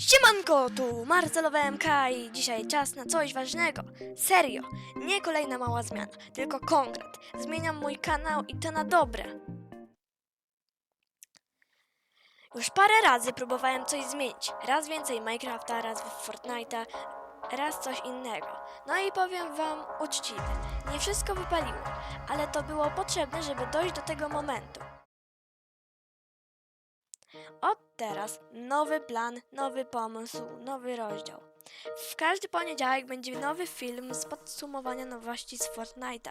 Siemanko, tu Marcelowe MK i dzisiaj czas na coś ważnego. Serio, nie kolejna mała zmiana, tylko konkret. Zmieniam mój kanał i to na dobre. Już parę razy próbowałem coś zmienić. Raz więcej Minecrafta, raz Fortnite'a, raz coś innego. No i powiem wam uczciwie, nie wszystko wypaliło, ale to było potrzebne, żeby dojść do tego momentu. Od teraz nowy plan, nowy pomysł, nowy rozdział. W każdy poniedziałek będzie nowy film z podsumowania nowości z Fortnite'a.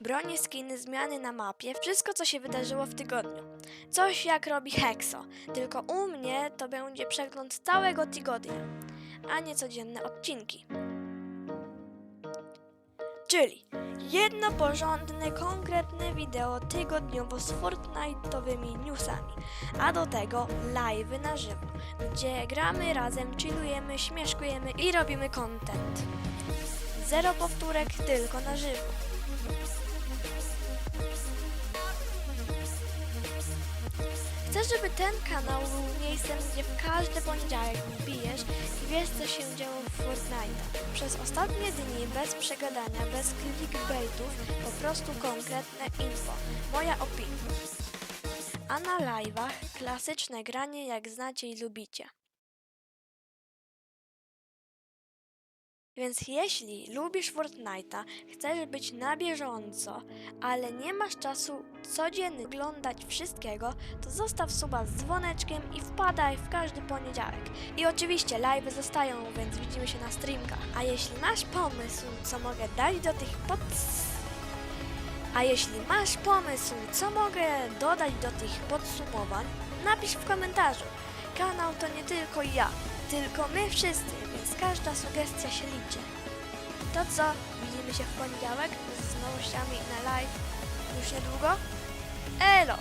Bronie, skiny, zmiany na mapie, wszystko co się wydarzyło w tygodniu. Coś jak robi Hexo, tylko u mnie to będzie przegląd całego tygodnia, a nie codzienne odcinki. Czyli jedno porządne, konkretne wideo tygodniowo z Fortnite'owymi newsami, a do tego live'y na żywo, gdzie gramy razem, chillujemy, śmieszkujemy i robimy content. Zero powtórek, tylko na żywo. Żeby ten kanał był miejscem, gdzie w każdy poniedziałek wbijesz i wiesz, co się działo w Fortnite. Przez ostatnie dni bez przegadania, bez clickbaitów, po prostu konkretne info. Moja opinia. A na live'ach klasyczne granie, jak znacie i lubicie. Więc jeśli lubisz Fortnite'a, chcesz być na bieżąco, ale nie masz czasu codziennie oglądać wszystkiego, to zostaw suba z dzwoneczkiem i wpadaj w każdy poniedziałek. I oczywiście live zostają, więc widzimy się na streamkach. A jeśli masz pomysł, co mogę dać do tych pod... A jeśli masz pomysł, co mogę dodać do tych podsumowań, napisz w komentarzu. Kanał to nie tylko ja, tylko my wszyscy, więc każda sugestia się liczy. To co? Widzimy się w poniedziałek z nowościami na live już niedługo? Elo!